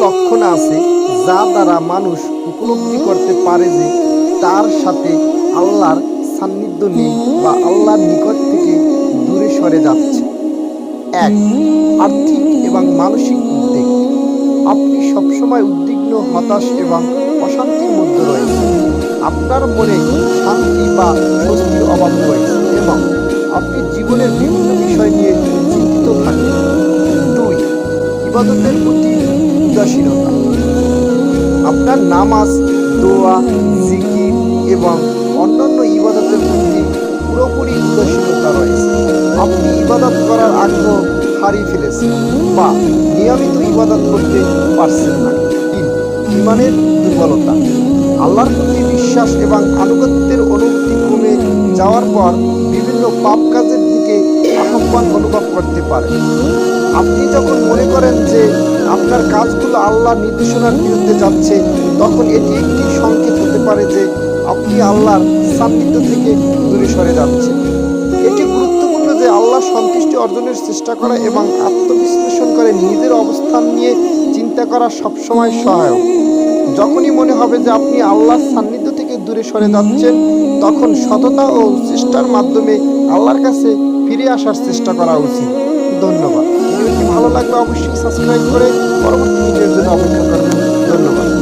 লক্ষণ আছে যা দ্বারা মানুষ উপলব্ধি করতে পারে যে তার সাথে আল্লাহর সান্নিধ্য নেই বা আল্লাহর নিকট থেকে দূরে সরে যাচ্ছে। এক, আর্থিক এবং মানসিক উদ্বেগ। আপনি সবসময় উদ্বিগ্ন, হতাশ এবং অশান্তির মধ্যে রয়েছে আপনার মনে শান্তি বা স্বস্তির অভাব রয়েছে এবং আপনি জীবনের বিভিন্ন বিষয় নিয়ে চিন্তিত থাকেন। দুই, ইবাদতের প্রতি উদাসীনতা। আপনার নামাজ, দোয়া, জিকির এবং অন্যান্য ইবাদতের প্রতি পুরোপুরি উদাসীনতা রয়েছে। আপনি ইবাদত করার আগ্রহ হারিয়ে ফেলেছেন বা নিয়মিত ইবাদত করতে পারছেন না। তিন ইমানের দুর্বলতা, আল্লাহর প্রতি বিশ্বাস এবং আনুগত্যের অনুভূতি কমে যাওয়ার পর বিভিন্ন পাপ কাজের দিকে আহ্বান অনুভব করতে পারেন। আপনি যখন মনে করেন যে আপনার কাজগুলো আল্লাহর নির্দেশনার বিরুদ্ধে যাচ্ছে, তখন এটি একটি সংকেত হতে পারে যে আপনি আল্লাহর সান্নিধ্য থেকে দূরে সরে যাচ্ছেন। এটি গুরুত্বপূর্ণ যে আল্লাহ সন্তুষ্টি অর্জনের চেষ্টা করা এবং আত্মবিশ্লেষণ করে নিজের অবস্থান নিয়ে চিন্তা করা সবসময় সহায়ক। যখনই মনে হবে যে আপনি আল্লাহর সান্নিধ্য থেকে দূরে সরে যাচ্ছেন, তখন সততা ও চেষ্টার মাধ্যমে আল্লাহর কাছে ফিরে আসার চেষ্টা করা উচিত। লাগলে অবশ্যই সাবস্ক্রাইব করে পরবর্তী ভিডিওর জন্য অপেক্ষা করবেন। ধন্যবাদ।